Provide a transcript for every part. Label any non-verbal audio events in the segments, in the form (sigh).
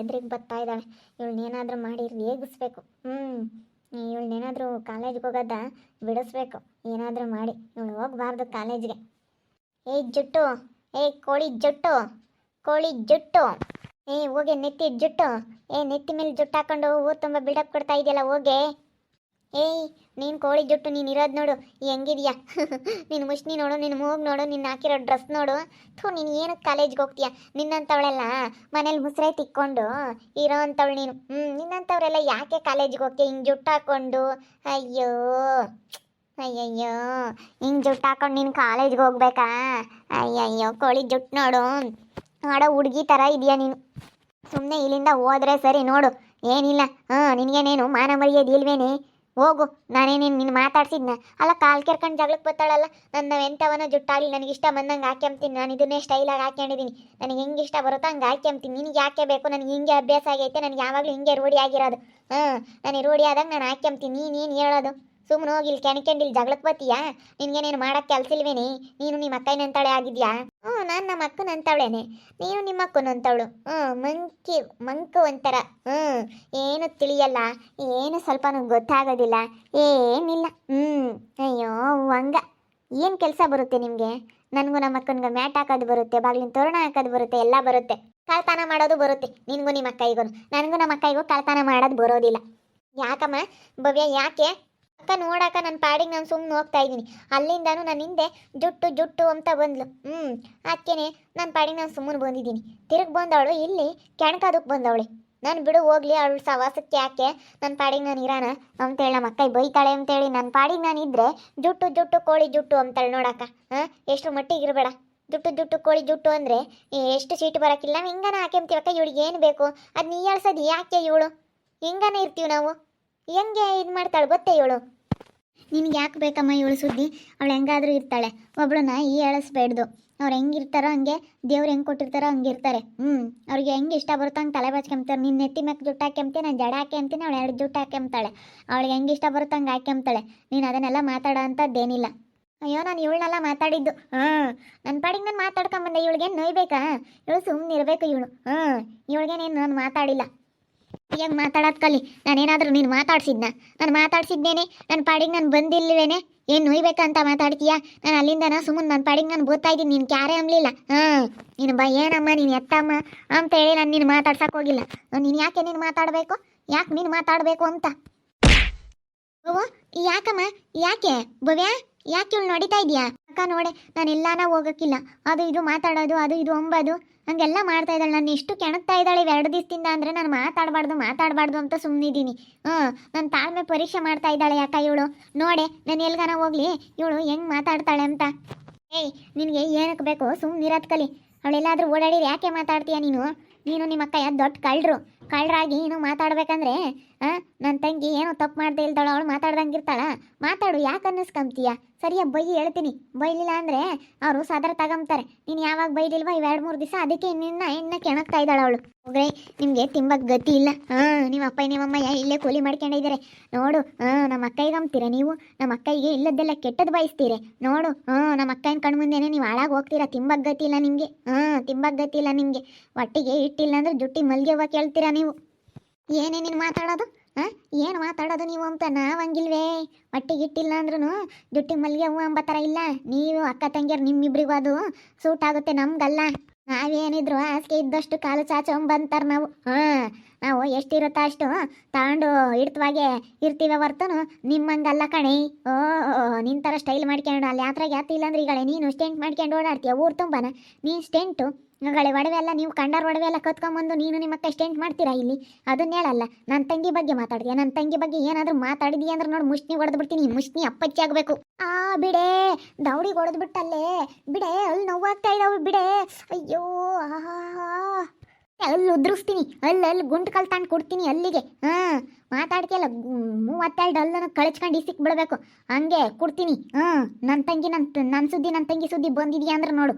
ಎದ್ರಿಗೆ ಬರ್ತಾ ಇದ್ದಾಳೆ. ಇವಳನ್ನೇನಾದರೂ ಮಾಡಿ ರೇಗಿಸ್ಬೇಕು. ಹ್ಞೂ ಇವಳನ್ನೇನಾದರೂ ಕಾಲೇಜ್ಗೆ ಹೋಗೋದ ಬಿಡಿಸ್ಬೇಕು. ಏನಾದರೂ ಮಾಡಿ. ಇವಳು ಹೋಗಬಾರ್ದು ಕಾಲೇಜ್ಗೆ ಏಯ್ ಜುಟ್ಟು, ಏಯ್ ಕೋಳಿ ಜುಟ್ಟು ಕೋಳಿ ಜುಟ್ಟು. ಏ ಹೋಗಿ ನೆತ್ತಿ ಜುಟ್ಟು. ಏ ನೆತ್ತಿ ಮೇಲೆ ಜುಟ್ಟು ಹಾಕೊಂಡು ಊರು ತುಂಬ ಬಿಲ್ಡಪ್ ಕೊಡ್ತಾ ಇದೆಯಲ್ಲ ಹೋಗೆ. ಏಯ್, ನೀನು ಕೋಳಿ ಜುಟ್ಟು ನೀನು ಇರೋದು ನೋಡು ಹೆಂಗಿದ್ಯಾ? (laughs) ನೀನು ಮುಷ್ಣಿ ನೋಡು ನಿನ್ನ ಮೂಗ್ ನೋಡು ನಿನ್ನ ಹಾಕಿರೋ ಡ್ರೆಸ್ ನೋಡು. ಥೂ, ನೀನು ಏನಕ್ಕೆ ಕಾಲೇಜ್ಗೆ ಹೋಗ್ತೀಯ? ನಿನ್ನಂಥವಳೆಲ್ಲ ಮನೇಲಿ ಮುಸ್ರೆ ತಿಕ್ಕೊಂಡು ಇರೋ ಅಂಥವಳು ನೀನು. ಹ್ಞೂ ನಿನ್ನಂಥವ್ರೆಲ್ಲ ಯಾಕೆ ಕಾಲೇಜ್ಗೆ ಹೋಗ್ತೀಯ? ಹಿಂಗೆ ಜುಟ್ಟು ಹಾಕ್ಕೊಂಡು ಅಯ್ಯೋ, ಅಯ್ಯಯ್ಯೋ, ಹಿಂಗೆ ಜುಟ್ಟು ಹಾಕೊಂಡು ನೀನು ಕಾಲೇಜ್ಗೆ ಹೋಗ್ಬೇಕಾ? ಅಯ್ಯಯ್ಯೋ ಕೋಳಿ ಜುಟ್ಟು ನೋಡು. ಆಡೋ ಹುಡುಗಿ ಥರ ಇದೆಯಾ ನೀನು? ಸುಮ್ಮನೆ ಇಲ್ಲಿಂದ ಹೋದ್ರೆ ಸರಿ, ನೋಡು. ಏನಿಲ್ಲ ಹಾಂ ನಿನಗೇನೇನು ಮಾನ ಮರ್ಯಾದೆ ಇಲ್ವೇನೆ? ಹೋಗು ನಾನೇನೇನು ನಿನ್ನ ಮಾತಾಡ್ಸಿದ್ನ. ಅಲ್ಲ, ಕಾಲು ಕೆರ್ಕೊಂಡು ಜಗಳಕ್ಕೆ ಬರ್ತಾಳಲ್ಲ ನನ್ನ ಎಂಥವನ ಜುಟ್ಟಾಳಿ ನನಗೆ ಇಷ್ಟ ಬಂದಂಗೆ ಹಾಕ್ಯಂತೀನಿ ನಾನು ಇದನ್ನೇ ಸ್ಟೈಲಾಗಿ ಹಾಕ್ಯಂಡಿದ್ದೀನಿ ನನಗೆ ಹೆಂಗೆ ಇಷ್ಟ ಬರುತ್ತೋ ಹಂಗೆ ಹಾಕ್ಯಂತೀನಿ ನಿನಗೆ ಯಾಕೆ ಬೇಕು? ನನಗೆ ಹಿಂಗೆ ಅಭ್ಯಾಸ ಆಗೈತೆ, ನನಗೆ ಯಾವಾಗಲೂ ಹಿಂಗೆ ರೂಢಿ ಆಗಿರೋದು. ಹಾಂ, ನಾನು ರೂಢಿ ಆದಾಗ ನಾನು ಹಾಕ್ಯಂತೀನಿ ನೀನೇನು ಹೇಳೋದು? ಸುಮ್ಮನೆ ಹೋಗಿ ಇಲ್ಲಿ ಕೆಣಕೆಂಡು ಇಲ್ಲಿ ಜಗಳಕ್ಕೆ ಬರ್ತೀಯಾ? ನಿನಗೇನೇನು ಮಾಡೋಕ್ಕೆ ಕೆಲಸ ಇಲ್ವೇನೆ? ನೀನು ನಿಮ್ಮ ಅಕ್ಕೈನಂತಾಳೆ ಆಗಿದ್ಯಾ? ನಾನು ನಮ್ಮ ಅಕ್ಕನಂತವಳೇನೆ ನೀನು ನಿಮ್ಮ ಅಕ್ಕನಂತವಳು ಹ್ಞೂ, ಮಂಕಿ, ಮಂಕು ಒಂಥರ. ಹ್ಞೂ, ಏನು ತಿಳಿಯಲ್ಲ, ಏನು ಸ್ವಲ್ಪನೂ ಗೊತ್ತಾಗೋದಿಲ್ಲ, ಏನಿಲ್ಲ. ಹ್ಞೂ, ಅಯ್ಯೋ, ಹಂಗ. ಏನು ಕೆಲಸ ಬರುತ್ತೆ ನಿಮಗೆ? ನನಗೂ ನಮ್ಮ ಅಕ್ಕನಿಗೆ ಮ್ಯಾಟ್ ಹಾಕೋದು ಬರುತ್ತೆ, ಬಾಗಿಲಿನ ತೋರಣ ಹಾಕೋದು ಬರುತ್ತೆ, ಎಲ್ಲ ಬರುತ್ತೆ. ಕಳ್ತನ ಮಾಡೋದು ಬರುತ್ತೆ, ನಿನಗೂ ನಿಮ್ಮ ಅಕ್ಕಯ್ಗೂ ನನಗೂ ನಮ್ಮ ಅಕ್ಕಯ್ಗೂ ಕಳ್ತನ ಮಾಡೋದು ಬರೋದಿಲ್ಲ. ಯಾಕಮ್ಮ, ಭವ್ಯ, ಯಾಕೆ? ಅಕ್ಕ ನೋಡಕ್ಕ ನನ್ನ ಪಾಡಿಗೆ ನಾನು ಸುಮ್ಮನೆ ಹೋಗ್ತಾ ಇದ್ದೀನಿ. ಅಲ್ಲಿಂದಾನು ನನ್ನ ಹಿಂದೆ ಜುಟ್ಟು ಜುಟ್ಟು ಅಂತ ಬಂದ್ಲು. ಹ್ಞೂ ಅದಕ್ಕೇನೆ ನನ್ನ ಪಾಡಿಗೆ ನಾನು ಸುಮ್ಮನೆ ಬಂದಿದ್ದೀನಿ. ತಿರುಗಿ ಬಂದವಳು ಇಲ್ಲಿ ಕೆಣಕೋದಕ್ಕೆ ಬಂದವಳೆ. ನಾನು ಬಿಡು ಹೋಗ್ಲಿ, ಅವಳು ಸವಾಸಕ್ಕೆ ಯಾಕೆ ನನ್ನ ಪಾಡಿಗೆ ನಾನು ಇರೋಣ ಅಂತೇಳಿ ನಮ್ಮ ಅಕ್ಕ ಬೈತಾಳೆ ಅಂತೇಳಿ ನನ್ನ ಪಾಡಿಗೆ ನಾನು ಇದ್ದರೆ ಜುಟ್ಟು ಜುಟ್ಟು ಕೋಳಿ ಜುಟ್ಟು ಅಂತೇಳಿ ನೋಡಕ್ಕ ಹಾಂ, ಎಷ್ಟು ಮಟ್ಟಿಗೆ ಇರಬೇಡ. ಜುಟ್ಟು ಜುಟ್ಟು ಕೋಳಿ ಜುಟ್ಟು ಅಂದರೆ ಎಷ್ಟು ಸೀಟು ಬರೋಕ್ಕಿಲ್ಲ ಹಿಂಗನ ಅಕ್ಕ ಇವಳಿಗೆ ಏನು ಬೇಕು? ಅದು ನೀ ಹೇಳ್ಸೋದು ಯಾಕೆ ಇವಳು? ಹಿಂಗನೇ ಇರ್ತೀವಿ ನಾವು. ಹೆಂಗೆ ಇದು ಮಾಡ್ತಾಳೆ ಗೊತ್ತೇ ಇವಳು? ನಿನಗೆ ಯಾಕೆ ಬೇಕಮ್ಮ ಇವಳು ಸುದ್ದಿ? ಅವಳು ಹೆಂಗಾದ್ರೂ ಇರ್ತಾಳೆ. ಒಬ್ಳನ್ನ ಈ ಎಳಿಸ್ಬೇಡ್ದು ಅವ್ರು ಹೆಂಗಿರ್ತಾರೋ ಹಂಗೆ, ದೇವ್ರು ಹೆಂಗೆ ಕೊಟ್ಟಿರ್ತಾರೋ ಹಂಗೆ ಇರ್ತಾರೆ. ಹ್ಞೂ ಅವ್ರಿಗೆ ಹೆಂಗೆ ಇಷ್ಟ ಬರುತ್ತೋ ಹಂಗೆ ತಲೆ ಬಾಚ್ಕೊಂತಾರೆ ನಿನ್ನ ನೆತ್ತಿ ಮ್ಯಾಕೆ ಜುಟ್ಟು ಹಾಕ್ಯಂತೆ ನಾನು ಜಡ ಹಾಕ್ಯಂತೀನಿ ಅವಳು ಎರಡು ಜುಟ್ಟು ಹಾಕ್ಯಂತಾಳೆ ಅವಳಿಗೆ ಹೆಂಗೆ ಇಷ್ಟ ಬರುತ್ತೋ ಹಂಗೆ ಹಾಕ್ಯಂತಾಳೆ ನೀನು ಅದನ್ನೆಲ್ಲ ಮಾತಾಡೋ ಅಂಥದ್ದೇನಿಲ್ಲ. ಅಯ್ಯೋ, ನಾನು ಇವಳನ್ನೆಲ್ಲ ಮಾತಾಡಿದ್ದು. ಹಾಂ ನನ್ನ ಪಾಡಿಗೆ ನಾನು ಮಾತಾಡ್ಕೊಂಬಂದೆ ಇವಳಿಗೇನು ನೋಯ್ಬೇಕಾ? ಇವಳು ಸುಮ್ಮನೆ ಇರಬೇಕು ಇವಳು. ಹಾಂ ಇವಳಿಗೇನೇನು ನಾನು ಮಾತಾಡಿಲ್ಲ. ಈಗ ಮಾತಾಡೋದು ಕಲಿ. ನಾನೇನಾದರೂ ನೀನು ಮಾತಾಡ್ಸಿದ್ನ? ನಾನು ಮಾತಾಡ್ಸಿದ್ದೇನೆ ನನ್ನ ಪಾಡಿಗೆ ನಾನು ಬಂದಿಲ್ವೇನೆ? ಏನು ನೋಯ್ಬೇಕಂತ ಮಾತಾಡ್ತೀಯಾ? ನಾನು ಅಲ್ಲಿಂದನ ಸುಮ್ಮನೆ ನನ್ನ ಪಾಡಿಗೆ ನಾನು ಬೋತಾಯಿದೀನಿ ಇದ್ದೀನಿ, ನೀನು ಕ್ಯಾರೇ ಅನ್ಲಿಲ್ಲ ಹಾಂ, ನೀನು ಬಾ, ಏನಮ್ಮ ನೀನು ಎತ್ತಮ್ಮ ಅಂತ ಹೇಳಿ ನಾನು ನೀನು ಮಾತಾಡ್ಸಕ್ಕೆ ಹೋಗಿಲ್ಲ. ನೀನು ಯಾಕೆ ನೀನು ಮಾತಾಡಬೇಕು? ಯಾಕೆ ನೀನು ಮಾತಾಡಬೇಕು ಅಂತ? ಓ, ಯಾಕಮ್ಮ? ಯಾಕೆ? ಭವ್ಯ, ಯಾಕೆ ಇವಳು ನೋಡಿತಾ ಇದೀಯಾ? ಅಕ್ಕ ನೋಡೆ, ನಾನು ಎಲ್ಲಾನ ಹೋಗಕ್ಕಿಲ್ಲ. ಅದು ಇದು ಮಾತಾಡೋದು, ಅದು ಇದು ಅಂಬೋದು. ಹಂಗೆಲ್ಲ ಮಾಡ್ತಾ ಇದ್ದಾಳೆ. ನಾನು ಇಷ್ಟು ಕೆಣಕ್ತಾ ಇದ್ದಾಳೆ ಎರಡು ದಿವಸದಿಂದ ಅಂದರೆ ನಾನು ಮಾತಾಡಬಾರ್ದು ಮಾತಾಡಬಾರ್ದು ಅಂತ ಸುಮ್ಮನಿದ್ದೀನಿ ಹ್ಞೂ ನನ್ನ ತಾಳ್ಮೆ ಪರೀಕ್ಷೆ ಮಾಡ್ತಾ ಇದ್ದಾಳೆ ಯಾಕ ಇವಳು? ನೋಡೆ, ನಾನು ಎಲ್ಗಾನ ಹೋಗ್ಲಿ. ಇವಳು ಹೆಂಗೆ ಮಾತಾಡ್ತಾಳೆ ಅಂತ. ಏಯ್, ನಿನಗೆ ಏನಕ್ಕೆ ಬೇಕು? ಸುಮ್ಮನಿರೋದು ಕಲಿ. ಅವಳೆಲ್ಲಾದ್ರೂ ಓಡಾಡಿದ್ರೆ ಯಾಕೆ ಮಾತಾಡ್ತೀಯ ನೀನು? ನೀನು ನಿಮ್ಮ ಅಕ್ಕ ದೊಡ್ಡ ಕಳ್ಳರು ಕಳ್ಳರಾಗಿ ನೀನು ಮಾತಾಡ್ಬೇಕಂದ್ರೆ ನನ್ನ ತಂಗಿ ಏನೋ ತಪ್ಪು ಮಾಡ್ದೆ ಇಲ್ದಾಳ, ಅವಳು ಮಾತಾಡ್ದಂಗೆ ಇರ್ತಾಳ. ಮಾತಾಡು, ಯಾಕೆ ಅನ್ನಿಸ್ಕೊಂತೀಯ ಸರಿಯಾಗಿ ಬೈ ಹೇಳ್ತೀನಿ. ಬೈಲಿಲ್ಲ ಅಂದರೆ ಅವರು ಸದರ ತಗೊಂತಾರೆ ನೀನು ಯಾವಾಗ ಬೈಲಿಲ್ವಾ ಇವೆರಡು ಮೂರು ದಿವಸ ಅದಕ್ಕೆ ನಿನ್ನ ಇನ್ನ ಕೆಣಕ್ತಾ ಇದ್ದಾಳ ಅವಳು. ಹೋಗ್ರೆ, ನಿಮಗೆ ತಿಂಬಕ್ಕೆ ಗತಿ ಇಲ್ಲ. ಹಾಂ ನಿಮ್ಮ ಅಪ್ಪ ನಿಮ್ಮಮ್ಮ ಇಲ್ಲೇ ಕೂಲಿ ಮಾಡ್ಕೊಂಡಿದ್ದಾರೆ ನೋಡು ಹಾಂ ನಮ್ಮ ಅಕ್ಕಯ್ಗೆ ಅಂಬ್ತೀರಾ ನೀವು? ನಮ್ಮ ಅಕ್ಕೈಗೆ ಇಲ್ಲದೆಲ್ಲ ಕೆಟ್ಟದ್ದು ಬಯಸ್ತೀರಿ. ನೋಡು ಹಾಂ ನಮ್ಮ ಅಕ್ಕನ ಕಣ್ಮುಂದೆನೆ ನೀವು ಹಾಳಾಗಿ ಹೋಗ್ತೀರಾ. ತಿಂಬಕ್ಕೆ ಗತಿ ಇಲ್ಲ ನಿಮಗೆ. ಹಾಂ ತಿಂಬಕ್ಕೆ ಗತಿ ಇಲ್ಲ ನಿಮಗೆ. ಒಟ್ಟಿಗೆ ಇಟ್ಟಿಲ್ಲ ಅಂದ್ರೆ ಜುಟ್ಟಿ ಮಲ್ಗೆ ಹೋಗಿ ಕೇಳ್ತೀರಾ ನೀವು? ಏನೇ ನೀನು ಮಾತಾಡೋದು? ಹಾಂ ಏನು ಮಾತಾಡೋದು ನೀವು ಅಂತ ನಾವಂಗಿಲ್ವೇ? ಇಟ್ಟಿಲ್ಲ ಅಂದ್ರೂ ಜುಟ್ಟಿ ಮಲ್ಲಿಗೆ ಹೂವು ಅಂಬ ಥರ ಇಲ್ಲ. ನೀವು ಅಕ್ಕ ತಂಗಿಯರು ನಿಮ್ಮಿಬ್ರಿಗೂ ಅದು ಸೂಟ್ ಆಗುತ್ತೆ ನಮಗಲ್ಲ. ನಾವೇನಿದ್ರು ಹಾಸಿಗೆ ಇದ್ದಷ್ಟು ಕಾಲು ಚಾಚೊಂಬಂತಾರೆ ನಾವು. ಹಾಂ, ನಾವು ಎಷ್ಟಿರುತ್ತೋ ಅಷ್ಟು ತಗೊಂಡು ಹಿಡ್ತವಾಗೆ ಇರ್ತೀವಿ ಹೊರ್ತನು ನಿಮ್ಮಂಗಲ್ಲ ಕಣೆ. ಓ ನಿನ್ನ ಥರ ಸ್ಟೈಲ್ ಮಾಡ್ಕೊಂಡು ಅಲ್ಲಿ ಯಾತ್ರೆಗೆ ಯಾತ್ರ ಇಲ್ಲಾಂದ್ರೆ ಈಗಳೆ ನೀನು ಸ್ಟೆಂಟ್ ಮಾಡ್ಕೊಂಡು ಓಡಾಡ್ತೀಯ ಊರು ತುಂಬಾನ? ನೀನು ಸ್ಟೆಂಟು ಗಳೇ ಒಡವೆ ಎಲ್ಲ ನೀವು ಕಂಡಾರ ಒಡವೆ ಎಲ್ಲ ಕತ್ಕೊಂಬಂದು ನೀನು ನಿಮ್ಮ ಸ್ಟೆಂಟ್ ಮಾಡ್ತೀರಾ ಇಲ್ಲಿ? ಅದನ್ನ ಹೇಳಲ್ಲ ನನ್ನ ತಂಗಿ ಬಗ್ಗೆ ಮಾತಾಡ್ತೀಯ ನನ್ನ ತಂಗಿ ಬಗ್ಗೆ ಏನಾದರೂ ಮಾತಾಡಿದೀಯ ಅಂದ್ರೆ ನೋಡಿ ಮುಷ್ನಿ ಹೊಡೆದು ಬಿಡ್ತೀನಿ ಮುಷ್ನಿ ಅಪ್ಪಚ್ಚಿ ಆಗಬೇಕು. ಆ, ಬಿಡೆ, ದೌಡಿ ಹೊಡೆದು ಬಿಟ್ಟಲ್ಲೇ, ಬಿಡೆ, ಅಲ್ಲಿ ನೋವಾಗ್ತಾ ಇದಾವೆ ಬಿಡೆ. ಅಯ್ಯೋ ಆಹಾ ಅಲ್ಲಿ ಉದ್ರಿಸ್ತೀನಿ, ಅಲ್ಲಿ ಅಲ್ಲಿ ಗುಂಟು ಕಲ್ ತಂದು ಕೊಡ್ತೀನಿ ಅಲ್ಲಿಗೆ. ಹಾ ಮಾತಾಡ್ತಿಯಲ್ಲ ಮೂವತ್ತೆರಡು ಅಲ್ಲನ ಕಳಿಸ್ಕೊಂಡು ಇಸಿಕ್ ಬಿಡಬೇಕು. ಹಂಗೆ ಕೊಡ್ತೀನಿ, ಹಾಂ. ನನ್ನ ತಂಗಿ ನನ್ನ ನನ್ನ ಸುದ್ದಿ ನನ್ನ ತಂಗಿ ಸುದ್ದಿ ಬಂದಿದೆಯಾ ಅಂದ್ರೆ ನೋಡು.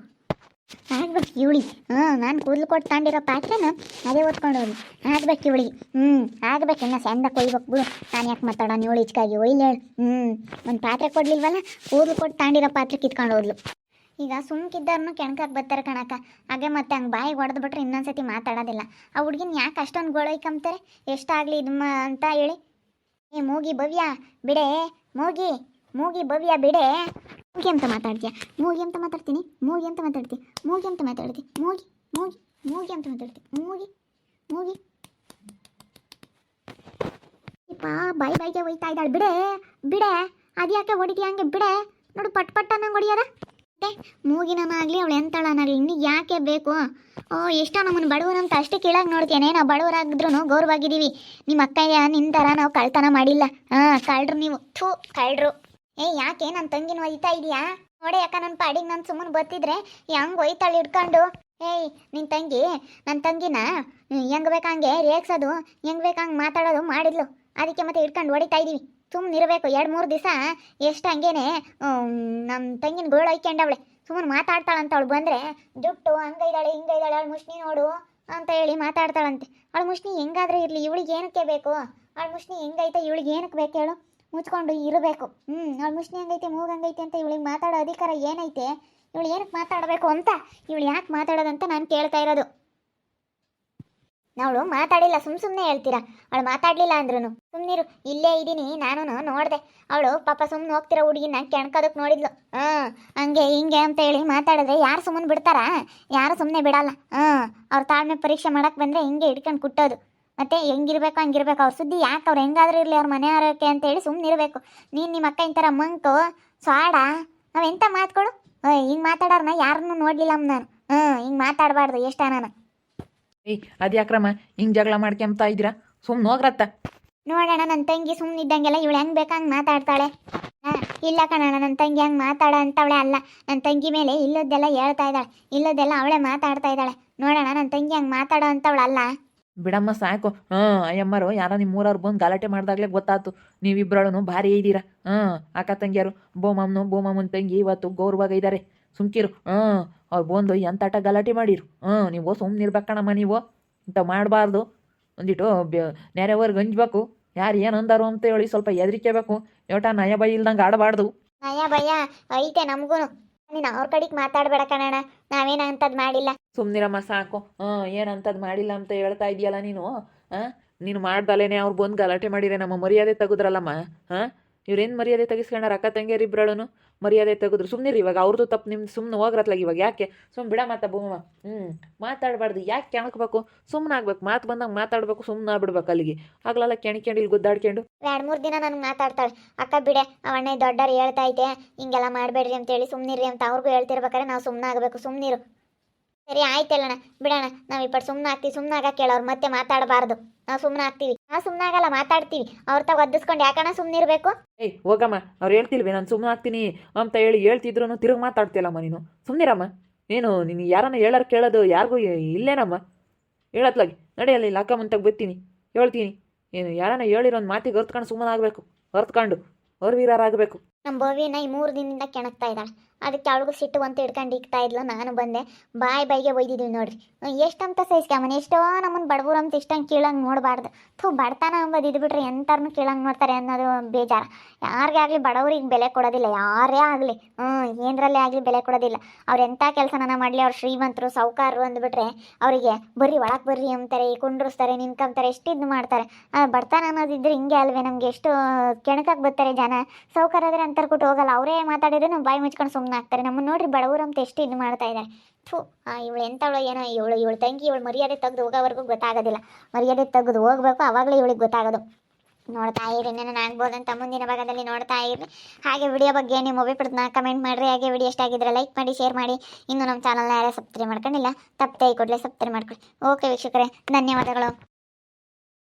ಆಗ್ಬೇಕು ಇವಳಿ ಹ್ಞೂ ನಾನು ಕೂದಲು ಕೊಟ್ಟು ತಗೊಂಡಿರೋ ಪಾತ್ರೆನ ಅದೇ ಓದ್ಕೊಂಡು ಹೋಗಿ ಆಗ್ಬೇಕು ಇವಳಿಗೆ ಹ್ಞೂ ಆಗ್ಬೇಕು ಇನ್ನು ಸಣ್ಣ ಕೊಯ್ಬೇಕು ಬಿಡು. ನಾನು ಯಾಕೆ ಮಾತಾಡೋಣ ಇವಳು ಇಚ್ಕಾಗಿ ಹೇಳು. ಹ್ಞೂ ಒಂದು ಪಾತ್ರೆ ಕೊಡ್ಲಿಲ್ವಲ್ಲ, ಕೂದಲು ಕೊಟ್ಟು ತಗೊಂಡಿರೋ ಪಾತ್ರೆ ಕಿತ್ಕೊಂಡು ಹೋದ್ಲು. ಈಗ ಸುಮ್ಕಿದ್ದಾರನು ಕೆಣಕಕ್ಕೆ ಬರ್ತಾರೆ ಕಣಕ್ಕ. ಹಾಗೆ ಮತ್ತೆ ಹಂಗೆ ಬಾಯಿಗೆ ಹೊಡೆದು ಬಿಟ್ರೆ ಇನ್ನೊಂದ್ಸತಿ ಮಾತಾಡೋದಿಲ್ಲ. ಆ ಹುಡ್ಗಿನ ಯಾಕೆ ಅಷ್ಟೊಂದು ಗೋಳೈಕಂಬ್ತಾರೆ ಎಷ್ಟಾಗಲಿ ಇದು ಅಂತ ಹೇಳಿ. ಏ, ಮೂಗಿ ಭವ್ಯ, ಬಿಡೇ, ಮೂಗಿ. ಮೂಗಿ ಭವ್ಯ ಬಿಡೆ. ಮೂಗಿ ಅಂತ ಮಾತಾಡ್ತೀಯ? ಮೂಗಿ ಅಂತ ಮಾತಾಡ್ತೀನಿ. ಮೂಗಿ ಅಂತ ಮಾತಾಡ್ತೀನಿ ಮೂಗಿ ಅಂತ ಮಾತಾಡ್ತಿ. ಮೂಗಿ ಮೂಗಿ ಮೂಗಿ ಅಂತ ಮಾತಾಡ್ತೀನಿ ಮೂಗಿ ಮೂಗಿ. ಬಾಯ್ ಬಾಯಿ ಬಾಯಿಗೆ ಒಯ್ತಾ ಇದ್ದಾಳೆ. ಬಿಡೆ ಬಿಡೆ. ಅದ್ಯಾಕೆ ಹೊಡಿತೀಯ ಹಂಗೆ? ಬಿಡೆ. ನೋಡು, ಪಟ್ ಪಟ್ ಅನ್ನಂಗೆ ಹೊಡಿಯೋದ? ಮೂಗಿನಾಗಲಿ ಅವಳು ಎಂತಳನಾಗಲಿ ಇನ್ನು ಯಾಕೆ ಬೇಕು? ಓ, ಎಷ್ಟೋ ನಮ್ಮನ್ನು ಬಡವರಂತ ಅಷ್ಟೇ ಕೀಳಾಗಿ ನೋಡ್ತೇನೆ ನಾವು ಬಡವರಾಗಿದ್ರು ಗೌರವಾಗಿದ್ದೀವಿ. ನಿಮ್ಮ ಅಕ್ಕಯ್ಯ ನಿನ್ನ ಥರ ನಾವು ಕಳ್ತನ ಮಾಡಿಲ್ಲ. ಹಾಂ, ಕಳ್ರು ನೀವು. ಥೂ, ಕಳ್ರು. ಏ, ಯಾಕೆ ನನ್ನ ತಂಗಿನ ಒಯ್ತಾ ಇದೀಯಾ? ನೋಡೆ ಯಾಕ ನನ್ನ ಪಾಡಿಗೆ ನಾನು ಸುಮ್ಮನೆ ಬರ್ತಿದ್ರೆ ಹೆಂಗ್ ಒಯ್ತಾಳೆ ಹಿಡ್ಕೊಂಡು? ಏಯ್ ನಿನ್ನ ತಂಗಿ ನನ್ನ ತಂಗಿನ ಹೆಂಗ್ ಬೇಕಂಗೆ ಹೆಂಗ್ ಬೇಕಂಗೆ ಮಾತಾಡೋದು ಮಾಡಿದ್ಲು. ಅದಕ್ಕೆ ಮತ್ತೆ ಹಿಡ್ಕೊಂಡು ಹೊಡಿತಾ ಇದೀವಿ. ಸುಮ್ಮನೆ ಇರಬೇಕು. ಎರಡು ಮೂರು ದಿವಸ ಎಷ್ಟು ಹಂಗೇನೆ ನಮ್ಮ ತಂಗಿನ ಗೋಳು ಹೊಯ್ಕೊಂಡವಳೆ. ಸುಮ್ಮನೆ ಮಾತಾಡ್ತಾಳಂತ ಅವಳು ಬಂದರೆ, ಜುಟ್ಟು, ಹಂಗೈದಾಳೆ, ಹಿಂಗೈದಾಳೆ, ಅವಳು ಮುಷ್ಣಿ ನೋಡು ಅಂತ ಹೇಳಿ ಮಾತಾಡ್ತಾಳಂತೆ. ಅವಳು ಮುಷ್ಣಿ ಹೆಂಗಾದ್ರೂ ಇರಲಿ, ಇವಳಿಗೆ ಏನಕ್ಕೆ ಬೇಕು? ಅವಳು ಮುಷ್ಣಿ ಹೆಂಗೈತೆ, ಇವಳಿಗೆ ಏನಕ್ಕೆ ಬೇಕು ಹೇಳು? ಮುಚ್ಕೊಂಡು ಇರಬೇಕು. ಹ್ಞೂ ಅವ್ಳು ಮುಷ್ಣಿ ಹಂಗೈತೆ ಮೂಗು ಹಂಗೈತೆ ಅಂತ ಇವಳಿಗೆ ಮಾತಾಡೋ ಅಧಿಕಾರ ಏನೈತೆ? ಇವಳು ಏನಕ್ಕೆ ಮಾತಾಡಬೇಕು ಅಂತ ಇವಳು ಯಾಕೆ ಮಾತಾಡೋದಂತ ನಾನು ಕೇಳ್ತಾ ಇರೋದು. ಅವಳು ಮಾತಾಡಿಲ್ಲ ಸುಮ್ ಸುಮ್ಮನೆ ಹೇಳ್ತೀರಾ? ಅವಳು ಮಾತಾಡಲಿಲ್ಲ ಅಂದ್ರೂ ಸುಮ್ಮನಿರು ಇಲ್ಲೇ ಇದ್ದೀನಿ ನಾನು ನೋಡಿದೆ. ಅವಳು ಪಾಪ ಸುಮ್ಮನೆ ಹೋಗ್ತಿರೋ ಹುಡುಗಿನ ಕೆಣ್ಕೋದಕ್ಕೆ ನೋಡಿದ್ಲು. ಹಾಂ ಹಂಗೆ ಹಿಂಗೆ ಅಂತ ಹೇಳಿ ಮಾತಾಡಿದ್ರೆ ಯಾರು ಸುಮ್ಮನೆ ಬಿಡ್ತಾರಾ? ಯಾರು ಸುಮ್ಮನೆ ಬಿಡಲ್ಲ. ಹಾಂ ಅವ್ರ ತಾಳ್ಮೆ ಪರೀಕ್ಷೆ ಮಾಡಕ್ಕೆ ಬಂದರೆ ಹಿಂಗೆ ಹಿಡ್ಕೊಂಡು ಕುಟ್ಟೋದು. ಮತ್ತೆ ಹೆಂಗಿರ್ಬೇಕು ಹಂಗಿರ್ಬೇಕು. ಅವ್ರ ಸುದ್ದಿ ಯಾಕೆ ಅವ್ರು ಹೆಂಗಾದ್ರೂ ಇರಲಿ ಅವ್ರ ಮನೆಯವರಕ್ಕೆ ಅಂತ ಹೇಳಿ ಸುಮ್ಮನೆ ಇರಬೇಕು. ನೀನು ನಿಮ್ಮ ಅಕ್ಕ ಇಂಥರ ಮಂಕು ಸ್ವಾಡ? ನಾವೆಂಥ ಮಾತುಗಳು ಹಿಂಗೆ ಮಾತಾಡೋರ್ನ ಯಾರನ್ನೂ ನೋಡಲಿಲ್ಲ ನಾನು. ಹ್ಞೂ ಹಿಂಗೆ ಮಾತಾಡಬಾರ್ದು ಎಷ್ಟ ನಾನು. ಏಯ್ ಅದ್ಯಾಕ್ರಮ್ಮ ಹಿಂಗೆ ಜಗಳ ಮಾಡ್ಕೊಂತ ಇದ್ದೀರಾ? ಸುಮ್ಮನೆ ಹೋಗ್ರತ್ತ. ನೋಡೋಣ ನನ್ನ ತಂಗಿ ಸುಮ್ಮನೆ ಇದ್ದಂಗೆಲ್ಲ ಇವಳು ಹೆಂಗೆ ಹಂಗೆ ಮಾತಾಡ್ತಾಳೆ. ಹಾಂ ಇಲ್ಲ ಕಣಣ್ಣ ನನ್ನ ತಂಗಿ ಹಂಗೆ ಮಾತಾಡೋ ಅಂತವಳೆ ಅಲ್ಲ. ನನ್ನ ತಂಗಿ ಮೇಲೆ ಇಲ್ಲದೆಲ್ಲ ಹೇಳ್ತಾ ಇದ್ದಾಳೆ. ಇಲ್ಲದೆಲ್ಲ ಅವಳೇ ಮಾತಾಡ್ತಾ ಇದ್ದಾಳೆ. ನೋಡೋಣ ನನ್ನ ತಂಗಿ ಹಂಗೆ ಮಾತಾಡೋ ಅಂತವಳಲ್ಲ ಬಿಡಮ್ಮ ಸಾಕು. ಹಾಂ, ಅಯ್ಯಮ್ಮರು, ಯಾರೋ ನಿಮ್ಮ ಊರವ್ರು ಬಂದು ಗಲಾಟೆ ಮಾಡಿದಾಗಲೇ ಗೊತ್ತಾಯ್ತು. ನೀವಿಬ್ಬರಳು ಭಾರಿ ಇದ್ದೀರಾ? ಹಾಂ, ಅಕ್ಕ ತಂಗಿಯರು, ಬೋಮಮ್ಮನು, ಬೋಮಮ್ಮನ ತಂಗಿ ಇವತ್ತು ಗೌರವಾಗ ಇದ್ದಾರೆ. ಸುಮ್ಕಿರು. ಹಾಂ, ಅವ್ರು ಬಂದು ಎಂತಾಟ ಗಲಾಟೆ ಮಾಡಿರು? ಹಾಂ, ನೀವು ಸುಮ್ಮನೆ ಇರ್ಬೇಕಣಮ್ಮ ನೀವು. ಇಂಥ ಮಾಡಬಾರ್ದು. ಒಂದಿಟ್ಟು ನೆರೆಯವರು ಹಂಚ್ಬೇಕು ಯಾರು ಏನು ಅಂದರು ಅಂತ ಹೇಳಿ ಸ್ವಲ್ಪ ಹೆದರಿಕೆಬೇಕು ಯೋಟ ನಯ ಬೈ ಇಲ್ದಂಗೆ ಆಡಬಾರ್ದು. ಅಯ್ಯ ಭಯ್ಯ ಐತೆ ನಮಗೂ ನೀನು ಅವ್ರ ಕಡೆಗೆ ಮಾತಾಡಬೇಡ ಕಣಣ್ಣ. ನಾವೇನ ಅಂತದ್ ಮಾಡಿಲ್ಲ. ಸುಮ್ನಿರಮ್ಮ, ಸಾಕು. ಹಾಂ, ಏನಂತದ್ ಮಾಡಿಲ್ಲ ಅಂತ ಹೇಳ್ತಾ ಇದೀಯಲ್ಲ ನೀನು? ಹಾಂ, ನೀನು ಮಾಡ್ದಲೇನೆ ಅವ್ರು ಬಂದ್ ಗಲಾಟೆ ಮಾಡಿದ್ರೆ ನಮ್ಮ ಮರ್ಯಾದೆ ತೆಗೆದ್ರಲ್ಲಮ್ಮ? ಹಾಂ? ಇವ್ರೇನು ಮರ್ಯಾದೆ ತೆಗಿಸ್ಕೊಂಡಾರ ಅಕ್ಕ ತಂಗಿಯರಿಬ್ಬರಳು ಮರ್ಯಾದೆ ತೆಗೆದ್ರು. ಸುಮ್ಮನಿರಿ ಇವಾಗ ಅವ್ರದ್ದು ತಪ್ಪು ನಿಮ್ದು ಸುಮ್ಮನೆ ಹೋಗ್ರತ್ಲಾಗ ಇವಾಗ, ಯಾಕೆ? ಸುಮ್ಮನೆ ಬಿಡ ಮಾತಾ ಭೂಮ ಹ್ಞೂ ಮಾತಾಡಬಾರ್ದು. ಯಾಕೆ ಕೆಣಕ್ಬೇಕು? ಸುಮ್ಮನೆ ಆಗ್ಬೇಕು. ಮಾತು ಬಂದಾಗ ಮಾತಾಡಬೇಕು ಸುಮ್ಮನೆ ಆಗ್ಬಿಡ್ಬೇಕು ಅಲ್ಲಿಗೆ. ಆಗ್ಲಲ್ಲ ಕೆಣಿಕೊಂಡು ಇಲ್ಲಿ ಗುದ್ದಾಡ್ಕೊಂಡು. ಎರಡು ಮೂರು ದಿನ ನನಗೆ ಮಾತಾಡ್ತಾಳೆ. ಅಕ್ಕ ಬಿಡೆ, ಅವಣ್ಣ ದೊಡ್ಡವ್ರು ಹೇಳ್ತಾ ಐತೆ ಹಿಂಗೆಲ್ಲ ಮಾಡಬೇಡ್ರಿ ಅಂತೇಳಿ ಸುಮ್ಮನಿರಿ ಅಂತ ಅವ್ರಿಗೂ ಹೇಳ್ತಿರ್ಬೇಕಾದ್ರೆ ನಾವು ಸುಮ್ಮನೆ ಆಗಬೇಕು. ಸುಮ್ಮನಿರು ಸರಿ ಆಯ್ತಲ್ಲಣ್ಣ ಬಿಡೋಣ. ನಾವು ಇಪ್ಪಟ್ಟು ಸುಮ್ಮನೆ ಆಗ್ತೀವಿ. ಸುಮ್ಮನೆ ಆಗಕ್ಕೆ ಕೇಳೋರು ಮತ್ತೆ ಮಾತಾಡಬಾರ್ದು. ನಾವು ಸುಮ್ಮನೆ ಆಗ್ತೀವಿ. ನಾವು ಸುಮ್ಮನೆ ಆಗಲ್ಲ ಮಾತಾಡ್ತೀವಿ. ಅವ್ರ ತಾವ್ ಒದ್ದಿಸ್ಕೊಂಡು ಯಾಕಣ್ಣ ಇರಬೇಕು? ಏಯ್ ಹೋಗಮ್ಮ. ಅವ್ರು ಹೇಳ್ತಿಲ್ವೇ ನಾನು ಸುಮ್ಮನೆ ಆಗ್ತೀನಿ ಅಂತ ಹೇಳಿ ಹೇಳ್ತಿದ್ರು ತಿರುಗಿ ಮಾತಾಡ್ತಿಲ್ಲಮ್ಮ ನೀನು? ಸುಮ್ಮನಿರಮ್ಮ ಏನು ನೀನು ಯಾರನ್ನ ಹೇಳೋರು ಕೇಳೋದು ಯಾರಿಗೂ ಇಲ್ಲೇನಮ್ಮ? ಹೇಳತ್ಲಾಗಿ. ನಡೆಯಲ್ಲ ಇಲ್ಲ ಅಕ್ಕ ಮುಂತಾಗ ಬರ್ತೀನಿ ಹೇಳ್ತೀನಿ. ಏನು ಯಾರನ್ನ ಹೇಳಿರೋ ಒಂದು ಮಾತಿಗೆ ಹೊರ್ತ್ಕೊಂಡು ಸುಮ್ಮನೆ ಆಗಬೇಕು. ಹೊರ್ತ್ಕೊಂಡು. ವೀರಾರಾಗಬೇಕು ನಮ್ಮ ಭವ್ಯನ ಈ ಮೂರು ದಿನದಿಂದ ಕೆಣಕ್ತಾ ಇದ್ದಾಳೆ. ಅದಕ್ಕೆ ಅವಳಿಗೂ ಸಿಟ್ಟು ಅಂತ ಹಿಡ್ಕೊಂಡು ಇಕ್ತಾ ಇದ್ಲು. ನಾನು ಬಂದೆ. ಬಾಯಿ ಬಾಯಿಗೆ ಒಯ್ದಿದ್ದೀವಿ ನೋಡ್ರಿ. ಎಷ್ಟಂತ ಸಹಿಸ್ಕೊಂಬನ ಎಷ್ಟೋ ನಮ್ಮನ್ನು ಬಡವರು ಅಂತ ಇಷ್ಟಂಗೆ ಕೀಳಂಗೆ ನೋಡಬಾರ್ದು. ಥೂ, ಬಡತನ ಅಂಬೋದು ಇದ್ಬಿಟ್ರೆ ಎಂತಾರನು ಕೀಳಂಗೆ ನೋಡ್ತಾರೆ ಅನ್ನೋದು ಬೇಜಾರ. ಯಾರಿಗೆ ಆಗಲಿ ಬಡವರಿಗೆ ಬೆಲೆ ಕೊಡೋದಿಲ್ಲ. ಯಾರೇ ಆಗಲಿ. ಹ್ಞೂ, ಏನರಲ್ಲೇ ಆಗಲಿ ಬೆಲೆ ಕೊಡೋದಿಲ್ಲ. ಅವ್ರು ಎಂಥ ಕೆಲಸನ ಮಾಡಲಿ, ಅವ್ರು ಶ್ರೀಮಂತರು ಸಾಹುಕಾರರು ಅಂದ್ಬಿಟ್ರೆ ಅವರಿಗೆ ಬರ್ರಿ, ಒಳಗೆ ಬರ್ರಿ ಅಂತಾರೆ ಕುಂಡ್ರಿಸ್ತಾರೆ ನಿಂತ್ಕೊಂತಾರೆ ಎಷ್ಟು ಇದು ಮಾಡ್ತಾರೆ. ಬಡತನ ಅನ್ನೋದಿದ್ರೆ ಹಿಂಗೆ ಅಲ್ವೇ? ನಮಗೆ ಎಷ್ಟು ಕೆಣಕಕ್ಕೆ ಬರ್ತಾರೆ ಜನ. ಸೌಕರ್ಯದ್ರೆ ಆದ್ರೆ ಅಂತರ್ಕೊಟ್ಟು ಹೋಗಲ್ಲ. ಅವರೇ ಮಾತಾಡಿದ್ರೆ ಬಾಯಿ ಮುಚ್ಕೊಂಡು ಸುಮ್ಮನೆ ಆಗ್ತಾರೆ. ನಮ್ಮನ್ನು ನೋಡ್ರಿ ಬಡವರು ಅಂತ ಎಷ್ಟು ಇದು ಮಾಡ್ತಾ ಇದ್ದಾರೆ ಥೂ ಇವಳು ಎಂಥವಳು ಏನೋ, ಇವಳು ಇವಳು ತಂಗಿ, ಇವಳು ಮರ್ಯಾದೆ ತೆಗೆದು ಹೋಗೋವರೆಗೂ ಗೊತ್ತಾಗೋದಿಲ್ಲ. ಮರ್ಯಾದೆ ತೆಗೆದು ಹೋಗ್ಬೇಕು ಆವಾಗಲೇ ಇವಳಿಗೆ ಗೊತ್ತಾಗೋದು. ನೋಡ್ತಾ ಇರಿ ನಾನು ಆಗ್ಬೋದಂತ ಮುಂದಿನ ಭಾಗದಲ್ಲಿ ನೋಡ್ತಾ ಇರಿ. ಹಾಗೆ ವಿಡಿಯೋ ಬಗ್ಗೆ ನಿಮ್ಮ ಅಭಿಪ್ರಾಯನ ಕಮೆಂಟ್ ಮಾಡಿರಿ. ಹಾಗೆ ವಿಡಿಯೋ ಇಷ್ಟ ಆಗಿದ್ರೆ ಲೈಕ್ ಮಾಡಿ ಶೇರ್ ಮಾಡಿ. ಇನ್ನು ನಮ್ಮ ಚಾನಲ್ನ ಯಾರೇ ಸಬ್ಸ್ಕ್ರೈಬ್ ಮಾಡ್ಕೊಂಡಿಲ್ಲ, ತಪ್ಪದೆ ಕೂಡಲೇ ಸಬ್ಸ್ಕ್ರೈಬ್ ಮಾಡ್ಕೊಳ್ಳಿ. ಓಕೆ ವೀಕ್ಷಕರೇ, ಧನ್ಯವಾದಗಳು.